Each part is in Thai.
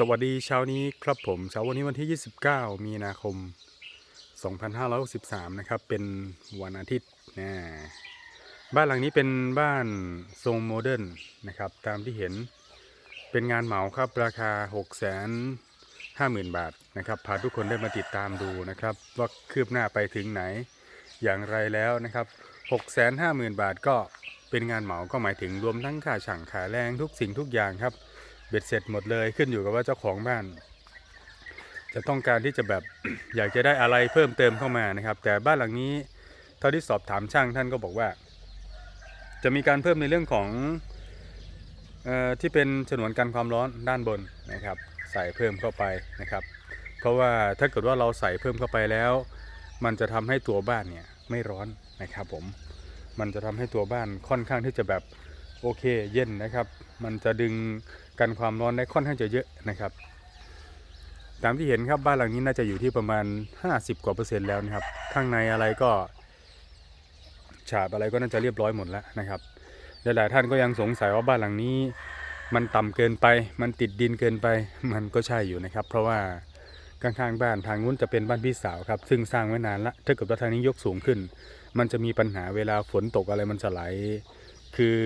สวัสดีเช้านี้ครับผมเช้าวันนี้วันที่ 29 มีนาคม 2563 นะครับ เป็นวันอาทิตย์นะบ้านหลังนี้เป็นบ้านทรงโมเดิร์นนะครับ ตามที่เห็นเป็นงานเหมาครับราคา 6 5 0 0 0 0 บาทนะครับพาทุกคนได้มาติดตามดูนะครับ ว่าคืบหน้าไปถึงไหนอย่างไรแล้วนะครับ 6 5 0 0 0 0 บาทก็เป็นงานเหมาก็หมายถึงรวมทั้งค่าช่างค่าแรงทุกสิ่งทุกอย่างครับ เบ็ดเสร็จหมดเลยขึ้นอยู่กับว่าเจ้าของบ้าน จะต้องการที่จะแบบอยากจะได้อะไรเพิ่มเติมเข้ามานะครับ แต่บ้านหลังนี้เท่าที่สอบถามช่างท่านก็บอกว่า จะมีการเพิ่มในเรื่องของออที่เป็นฉนวนกันความร้อนด้านบนนะครับ ใส่เพิ่มเข้าไปนะครับ เพราะว่าถ้าเกิดว่าเราใส่เพิ่มเข้าไปแล้ว มันจะทำให้ตัวบ้านเนี่ยไม่ร้อนนะครับผมมันจะทำให้ตัวบ้านค่อนข้างที่จะแบบ โอเคเย็นนะครับ มันจะดึงกันความร้อนได้ค่อนข้างจะเยอะนะครับ ตามที่เห็นครับบ้านหลังนี้น่าจะอยู่ที่ประมาณ 50 กว่าเปอร์เซ็นต์แล้วนะครับ ข้างในอะไรก็ฉาบอะไรก็น่าจะเรียบร้อยหมดแล้วนะครับหลายๆท่านก็ยังสงสัยว่าบ้านหลังนี้ มันต่ำเกินไป มันติดดินเกินไป มันก็ใช่อยู่นะครับ เพราะว่าข้างๆบ้านทางนู้นจะเป็นบ้านพี่สาวครับซึ่งสร้างไว้นานละถ้าเกิดว่าทางนี้ยกสูงขึ้น มันจะมีปัญหาเวลาฝนตกอะไรมันจะไหล คือ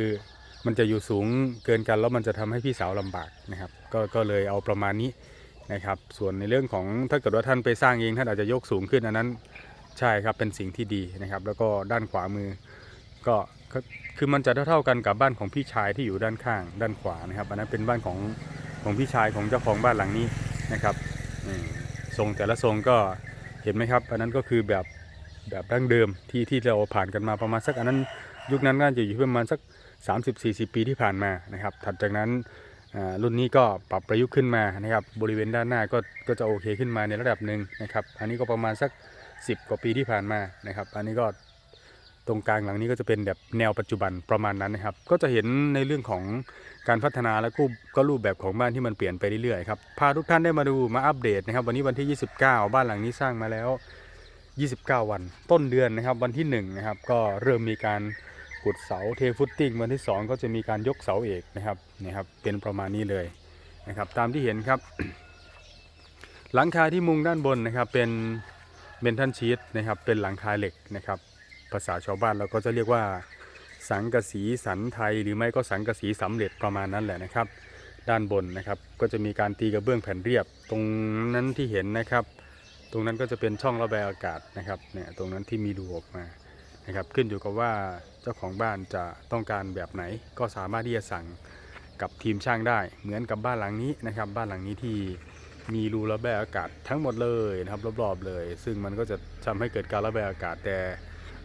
มันจะอยู่สูงเกินกันแล้วมันจะทำให้พี่สาวลำบากนะครับก็ก็เลยเอาประมาณนี้นะครับ ส่วนในเรื่องของถ้าเกิดว่าท่านไปสร้างเองท่านอาจจะยกสูงขึ้นอันนั้นใช่ครับเป็นสิ่งที่ดีนะครับ แล้วก็ด้านขวามือก็คือมันจะเท่าๆกันกับบ้านของพี่ชายที่อยู่ด้านข้างด้านขวานะครับอันนั้นเป็นบ้านของของพี่ชายของเจ้าของบ้านหลังนี้นะครับทรงแต่ละทรงก็เห็นไหมครับ อันนั้นก็คือแบบแบบดั้งเดิมที่ที่เราผ่านกันมาประมาณสักอันนั้นยุคนั้นน่าจะอยู่ประมาณสัก 30-40 ปีที่ผ่านมานะครับถัดจากนั้นรุ่นนี้ก็ปรับประยุกต์ขึ้นมานะครับบริเวณด้านหน้าก็ก็จะโอเคขึ้นมาในระดับหนึ่งนะครับอันนี้ก็ประมาณสัก 10 กว่าปีที่ผ่านมานะครับอันนี้ก็ตรงกลางหลังนี้ก็จะเป็นแบบแนวปัจจุบันประมาณนั้นนะครับ ก็จะเห็นในเรื่องของการพัฒนาและก็ก็รูปแบบของบ้านที่มันเปลี่ยนไปเรื่อยๆครับพาทุกท่านได้มาดูมาอัปเดตนะครับ วันนี้วันที่ 29 บ้านหลังนี้สร้างมาแล้ว 29 วัน ต้นเดือนนะครับวันที่1นะครับก็เริ่มมีการ ขุดเสาเทฟุตติ้งวันที่ 2 ก็จะมีการยกเสาเอกนะครับนี่ครับ เป็นประมาณนี้เลยนะครับ ตามที่เห็นครับ หลังคาที่มุงด้านบนนะครับ เป็นเบนทันชีตนะครับ เป็นหลังคาเหล็กนะครับ ภาษาชาวบ้านเราก็จะเรียกว่าสังกะสีสันไทย หรือไม่ก็สังกะสีสำเร็จประมาณนั้นแหละนะครับ ด้านบนนะครับ ก็จะมีการตีกระเบื้องแผ่นเรียบ ตรงนั้นที่เห็นนะครับ ตรงนั้นก็จะเป็นช่องระบายอากาศนะครับเนี่ยตรงนั้นที่มีรูออกมานะครับ ขึ้นอยู่กับว่า เจ้าของบ้านจะต้องการแบบไหน ก็สามารถที่จะสั่งกับทีมช่างได้ เหมือนกับบ้านหลังนี้นะครับ บ้านหลังนี้ที่มีรูระบายอากาศทั้งหมดเลยนะครับรอบๆเลย ซึ่งมันก็จะทำให้เกิดการระบายอากาศแต่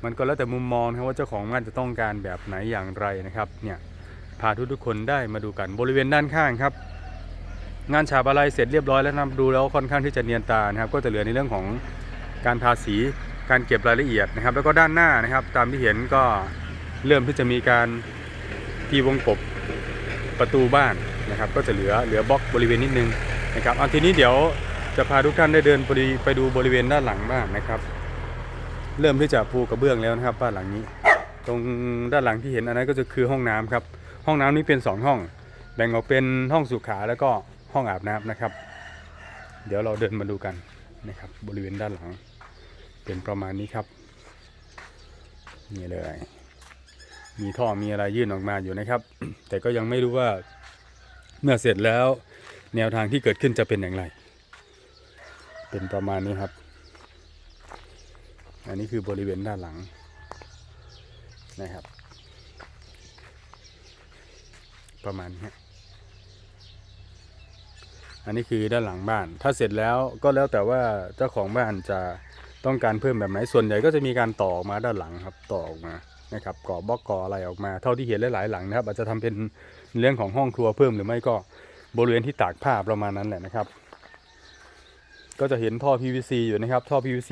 มันก็แล้วแต่มุมมองนะครับว่าเจ้าของบ้านจะต้องการแบบไหนอย่างไรนะครับเนี่ยพาทุกๆคนได้มาดูกันบริเวณด้านข้างครับ งานฉาบอะไรเสร็จเรียบร้อยแล้วนับดูแล้วค่อนข้างที่จะเนียนตานะครับ ก็จะเหลือในเรื่องของการทาสีการเก็บรายละเอียดนะครับ แล้วก็ด้านหน้านะครับ ตามที่เห็นก็ เริ่มที่จะมีการทีวงกบประตูบ้านนะครับ ก็จะเหลือเหลือบล็อกบริเวณนิดนึงนะครับเอาทีนี้เดี๋ยวจะพาทุกท่านได้เดินไปดูบริเวณด้านหลังบ้างนะครับ เริ่มที่จะปูกระเบื้องแล้วนะครับบ้านหลังนี้ ตรงด้านหลังที่เห็นอันนั้นก็จะคือห้องน้ำครับ ห้องน้ำนี้เป็นสองห้อง แบ่งออกเป็นห้องสุขาแล้วก็ห้องอาบน้ำนะครับ เดี๋ยวเราเดินมาดูกันนะครับ บริเวณด้านหลังเป็นประมาณนี้ครับนี่เลย มีท่อมีอะไรยื่นออกมาอยู่นะครับ แต่ก็ยังไม่รู้ว่าเมื่อเสร็จแล้ว แนวทางที่เกิดขึ้นจะเป็นอย่างไร เป็นประมาณนี้ครับ อันนี้คือบริเวณด้านหลังนะครับ ประมาณนี้อันนี้คือด้านหลังบ้าน ถ้าเสร็จแล้วก็แล้วแต่ว่าเจ้าของบ้านจะต้องการเพิ่มแบบไหน ส่วนใหญ่ก็จะมีการต่อออกมาด้านหลังครับ ต่อออกมา นะครับก่อบล็อกก่ออะไรออกมา เท่าที่เห็นหลายๆหลังนะครับ อาจจะทำเป็นเรื่องของห้องครัวเพิ่มหรือไม่ก็บริเวณที่ตากผ้าประมาณนั้นแหละนะครับ ก็จะเห็นท่อ PVC อยู่นะครับ ท่อ PVC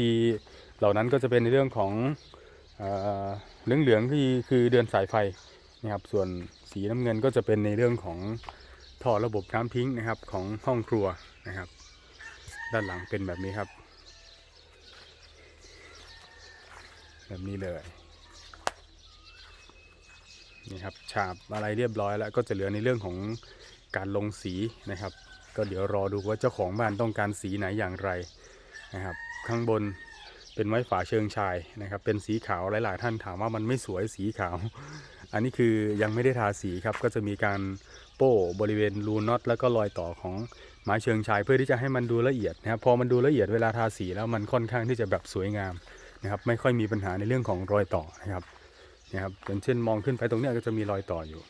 เหล่านั้นก็จะเป็นในเรื่องของเอ่อเหลืองๆที่คือเดือนสายไฟนะครับ ส่วนสีน้ำเงินก็จะเป็นในเรื่องของท่อระบบน้ำทิ้งนะครับของห้องครัวนะครับ ด้านหลังเป็นแบบนี้ครับ แบบนี้เลย นี่ครับฉาบอะไรเรียบร้อยแล้วก็จะเหลือในเรื่องของการลงสีนะครับ ก็เดี๋ยวรอดูว่าเจ้าของบ้านต้องการสีไหนอย่างไรนะครับ ข้างบนเป็นไม้ฝาเชิงชายนะครับ เป็นสีขาวหลาย ๆ ท่านถามว่ามันไม่สวยสีขาว อันนี้คือยังไม่ได้ทาสีครับ ก็จะมีการโป้บริเวณรูน็อตแล้วก็รอยต่อของไม้เชิงชายเพื่อที่จะให้มันดูละเอียดนะครับ พอมันดูละเอียดเวลาทาสีแล้วมันค่อนข้างที่จะแบบสวยงามนะครับ ไม่ค่อยมีปัญหาในเรื่องของรอยต่อนะครับ นะครับอย่างเช่นมองขึ้นไปตรงนี้ก็จะมีรอยต่ออยู่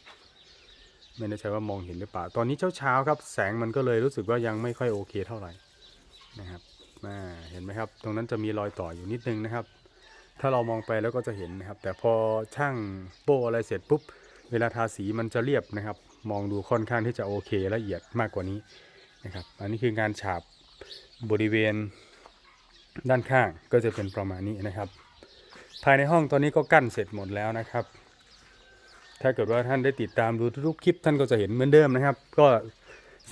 ไม่แน่ใจว่ามองเห็นหรือเปล่า ตอนนี้เช้าๆครับ แสงมันก็เลยรู้สึกว่ายังไม่ค่อยโอเคเท่าไหร่นะครับอ่าเห็นไหมครับ ตรงนั้นจะมีรอยต่ออยู่นิดนึงนะครับ ถ้าเรามองไปแล้วก็จะเห็นนะครับ แต่พอช่างโป้อะไรเสร็จปุ๊บ เวลาทาสีมันจะเรียบนะครับ มองดูค่อนข้างที่จะโอเคละเอียดมากกว่านี้นะครับ อันนี้คืองานฉาบบริเวณด้านข้างก็จะเป็นประมาณนี้นะครับ ภายในห้องตอนนี้ก็กั้นเสร็จหมดแล้วนะครับ ถ้าเกิดว่าท่านได้ติดตามดูทุกคลิปท่านก็จะเห็นเหมือนเดิมนะครับ ก็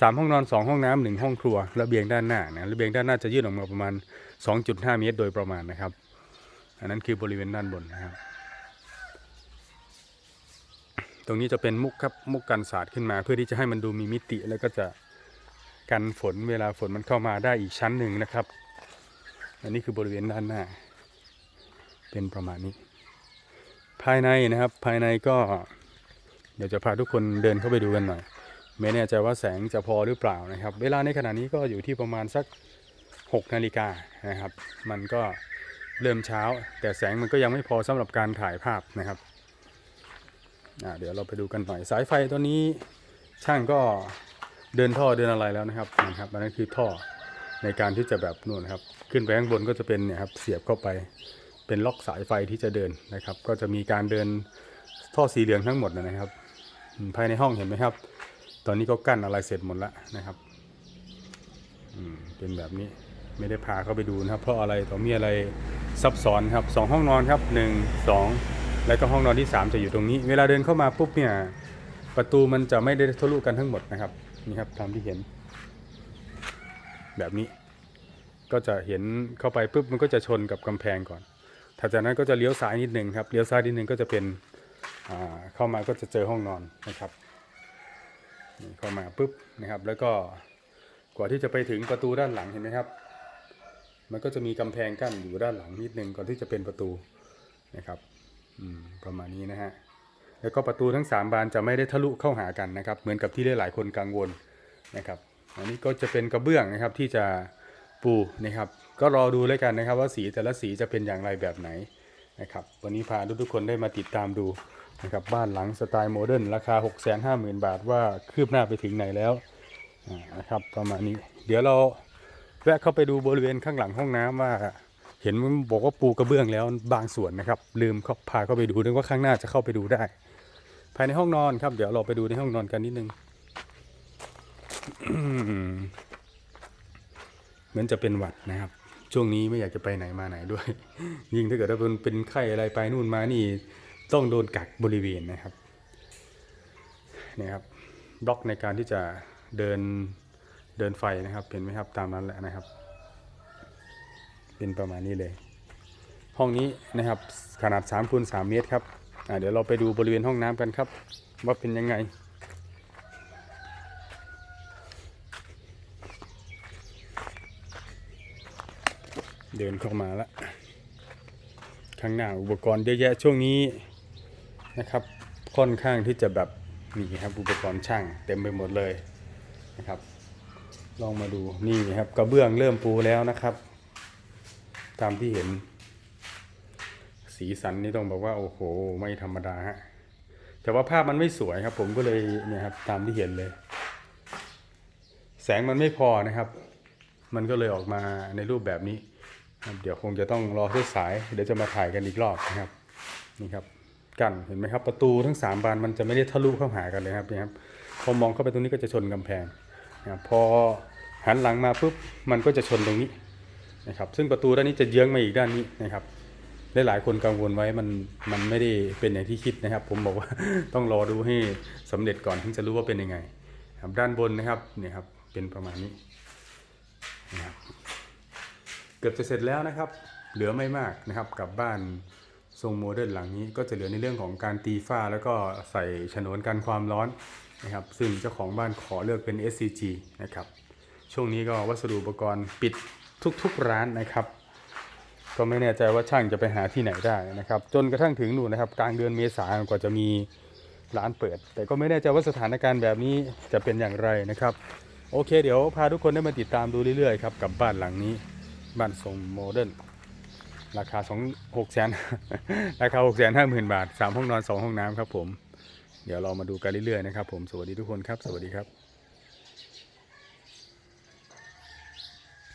สามห้องนอนสองห้องน้ำหนึ่งห้องครัวระเบียงด้านหน้านะระเบียงด้านหน้าจะยื่นออกมาประมาณ 2.5 เมตรโดยประมาณนะครับ อันนั้นคือบริเวณด้านบนนะครับ ตรงนี้จะเป็นมุกครับมุกกันศาสตร์ขึ้นมา เพื่อที่จะให้มันดูมีมิติแล้วก็จะกันฝนเวลาฝนมันเข้ามาได้อีกชั้นหนึ่งนะครับ อันนี้คือบริเวณด้านหน้า เป็นประมาณนี้ ภายในนะครับภายในก็ เดี๋ยวจะพาทุกคนเดินเข้าไปดูกันหน่อย ไม่แน่ใจว่าแสงจะพอหรือเปล่านะครับ เวลาในขณะนี้ก็อยู่ที่ประมาณสัก6นาฬิกานะครับ มันก็เริ่มเช้า แต่แสงมันก็ยังไม่พอสำหรับการถ่ายภาพนะครับเดี๋ยวเราไปดูกันหน่อยสายไฟตัวนี้ช่างก็เดินท่อเดินอะไรแล้วนะครับนะครับอันนั้นคือท่อในการที่จะแบบนู่นนะครับ ขึ้นไปข้างบนก็จะเป็นเนี่ยครับเสียบเข้าไป เป็นล็อกสายไฟที่จะเดินนะครับ ก็จะมีการเดินท่อสีเหลืองทั้งหมดนะครับ ภายในห้องเห็นไหมครับ ตอนนี้ก็กั้นอะไรเสร็จหมดแล้วนะครับอืมเป็นแบบนี้ไม่ได้พาเข้าไปดูนะครับ เพราะอะไรต่อมีอะไรซับซ้อนครับสองห้องนอนครับหนึ่งสองแล้วก็ห้องนอนที่สามจะอยู่ตรงนี้ เวลาเดินเข้ามาปุ๊บเนี่ยประตูมันจะไม่ได้ทะลุกันทั้งหมดนะครับนี่ครับตามที่เห็น แบบนี้ ก็จะเห็นเข้าไปปุ๊บมันก็จะชนกับกำแพงก่อน ถัดจากนั้นก็จะเลี้ยวซ้ายนิดหนึ่งครับเลี้ยวซ้ายนิดหนึ่งก็จะเป็นเข้ามาก็จะเจอห้องนอนนะครับนี่เข้ามาปุ๊บนะครับ แล้วก็กว่าที่จะไปถึงประตูด้านหลังเห็นไหมครับ มันก็จะมีกำแพงกั้นอยู่ด้านหลังนิดหนึ่งก่อนที่จะเป็นประตูนะครับประมาณนี้นะฮะแล้วก็ประตูทั้ง 3 บานจะไม่ได้ทะลุเข้าหากันนะครับ เหมือนกับที่หลายๆคนกังวลนะครับ อันนี้ก็จะเป็นกระเบื้องนะครับที่จะปูนะครับ ก็รอดูแล้วกันนะครับ ว่าสีแต่ละสีจะเป็นอย่างไรแบบไหนนะครับวันนี้พาทุกๆคนได้มาติดตามดูนะครับบ้านหลังสไตล์โมเดิร์นราคา 650,000 บาทว่าคืบหน้าไปถึงไหนแล้วนะครับประมาณนี้เดี๋ยวเราแวะเข้าไปดูบริเวณข้างหลังห้องน้ำว่า เห็นมันบอกว่าปูกระเบื้องแล้วบางส่วนนะครับ ลืมเขาพาเข้าไปดูนึกว่าข้างหน้าจะเข้าไปดูได้ ภายในห้องนอนครับ เดี๋ยวเราไปดูในห้องนอนกันนิดนึงเหมือนจะเป็นหวัดนะครับ ช่วงนี้ไม่อยากจะไปไหนมาไหนด้วย ยิ่งถ้าเกิดว่าเป็นเป็นไข้อะไรไปนู่นมานี่ต้องโดนกักบริเวณนะครับนี่ครับบล็อกในการที่จะเดินเดินไฟนะครับเห็นไหมครับตามนั้นแหละนะครับ เป็นประมาณนี้เลย ห้องนี้นะครับขนาด3คูณ3เมตรครับเดี๋ยวเราไปดูบริเวณห้องน้ำกันครับ ว่าเป็นยังไง เดินเข้ามาแล้วข้างหน้าอุปกรณ์เยอะแยะช่วงนี้นะครับ ค่อนข้างที่จะแบบนี่ครับอุปกรณ์ช่างเต็มไปหมดเลยนะครับ ลองมาดูนี่ครับกระเบื้องเริ่มปูแล้วนะครับ ตามที่เห็น สีสันนี่ต้องบอกว่าโอ้โหไม่ธรรมดาฮะแต่ว่าภาพมันไม่สวยครับ ผมก็เลยเนี่ยครับตามที่เห็นเลย แสงมันไม่พอนะครับ มันก็เลยออกมาในรูปแบบนี้ เดี๋ยวคงจะต้องรอสาย เดี๋ยวจะมาถ่ายกันอีกรอบนะครับนี่ครับกันเห็นไหมครับประตูทั้งสามบานมันจะไม่ได้ทะลุเข้าหากันเลยครับนี่ครับพอมองเข้าไปตรงนี้ก็จะชนกำแพงนะครับพอหันหลังมาปุ๊บมันก็จะชนตรงนี้นะครับซึ่งประตูด้านนี้จะเยื้องมาอีกด้านนี้นะครับหลายๆคนกังวลไว้มันมันไม่ได้เป็นอย่างที่คิดนะครับ ผมบอกว่าต้องรอดูให้สำเร็จก่อนถึงจะรู้ว่าเป็นยังไงครับด้านบนนะครับเนี่ยครับเป็นประมาณนี้นะครับ กือบจะเสร็จแล้วนะครับ เหลือไม่มากนะครับกับบ้านทรงโมเดิร์นหลังนี้ก็จะเหลือในเรื่องของการตีฝ้าแล้วก็ใส่ฉนวนกันความร้อนนะครับ ซึ่งเจ้าของบ้านขอเลือกเป็น SCG นะครับ ช่วงนี้ก็วัสดุอุปกรณ์ปิดทุกๆร้านนะครับ ก็ไม่แน่ใจว่าช่างจะไปหาที่ไหนได้นะครับ จนกระทั่งถึงนู่นนะครับกลางเดือนเมษายนกว่าจะมีร้านเปิด แต่ก็ไม่แน่ใจว่าสถานการณ์แบบนี้จะเป็นอย่างไรนะครับ โอเค เดี๋ยวพาทุกคนได้มาติดตามดูเรื่อยๆครับกับบ้านหลังนี้ บ้านทรงโมเดิร์นราคา2 6แสนราคาหกแสนห้าหมื่นบาทสามห้องนอนสองห้องน้ำครับผม เดี๋ยวเรามาดูกันเรื่อยๆนะครับผมสวัสดีทุกคนครับ สวัสดีครับ